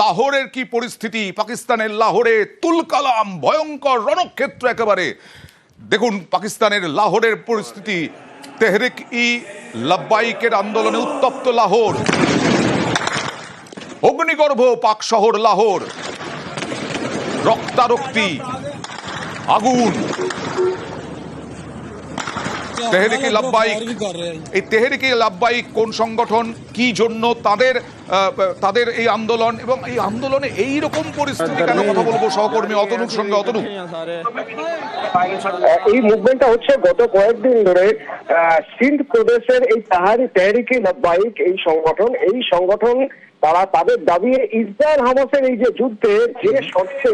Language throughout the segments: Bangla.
লাহোরের কি পরিস্থিতি? পাকিস্তানের লাহোরে তুলকালাম ভয়ঙ্কর রণক্ষেত্র একেবারে। দেখুন, পাকিস্তানের লাহোরের পরিস্থিতি। তেহরিক ই লাব্বাইকের আন্দোলনে উত্তপ্ত লাহোর। অগ্নিগর্ভ পাক শহর লাহোর। রক্তারক্তি, আগুন। তেহরিকে লাব্বাইক, এই তেহরিকে লাভবাহিক কোন সংগঠন, কি জন্য তাদের তাদের এই আন্দোলন এবং এই আন্দোলনে এই রকম পরিস্থিতি কেন কথা বলব? সহকর্মী অতনুর সঙ্গে অতনু। এই মুভমেন্টটা হচ্ছে গত কয়েকদিন ধরে সিন্ধ প্রদেশের এই তাহারি তেহরিকি বাইক এই সংগঠন। এই সংগঠন তারা তাদের দাবি ইসরায়েল হামাসের এই যে যুদ্ধে যে শর্তে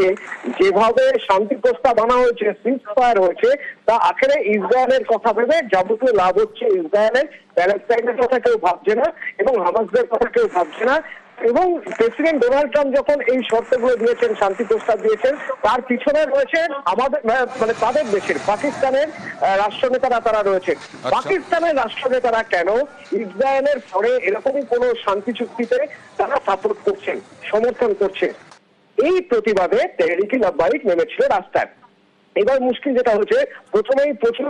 যেভাবে শান্তি প্রস্তাব আনা হয়েছে সিজ ফায়ার হয়েছে, তা আখেরে ইসরায়েলের কথা ভেবে যাবতীয় লাভ হচ্ছে ইসরায়েলের। প্যালেস্টাইনের কথা কেউ ভাবছে না এবং হামাসদের কথা কেউ ভাবছে না এবং প্রেসিডেন্ট ডোনাল্ড ট্রাম্প যখন এই শর্তগুলো দিয়েছেন শান্তি প্রস্তাব দিয়েছেন তার পিছনে রয়েছেন আমাদের মানে তাদের দেশের পাকিস্তানের রাষ্ট্রনেতারা তারা রয়েছেন। পাকিস্তানের রাষ্ট্রনেতারা কেন ইসরায়েলের পরে এরকমই কোন শান্তি চুক্তিতে তারা সাপোর্ট করছেন সমর্থন করছে এই প্রতিবাদে তেহরিকি লাভবাহিক নেমেছিল রাস্তায়। এবার মুশকিল যেটা হচ্ছে, প্রথমেই প্রচুর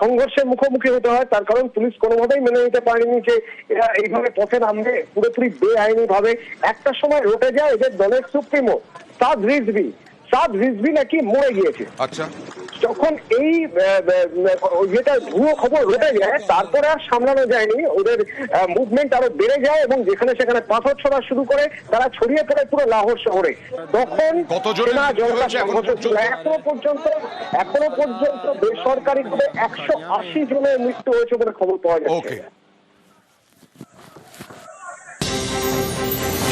সংঘর্ষের মুখোমুখি হতে হয়, তার কারণ পুলিশ কোনোভাবেই মেনে নিতে পারেনি যে এরা এইভাবে পথে নামবে, পুরোপুরি বেআইনি ভাবে একটা সময় রটে যায় এদের দলের সুপ্রিমো, সাদ রিজবি সাদ রিজবি নাকি মরে গিয়েছে। আচ্ছা। যখন এই যেটা ভুয়ো খবর রটে যায় তারপরে আর সামলানো যায়নি ওদের মুভমেন্ট আরও বেড়ে যায় এবং যেখানে সেখানে পাথর ছড়া শুরু করে তারা ছড়িয়ে পড়ে পুরো লাহোর শহরে তখন এখন। পর্যন্ত? এখনও পর্যন্ত বেসরকারি ভাবে একশো আশি জনের মৃত্যু হয়েছে বলে খবর পাওয়া যাচ্ছে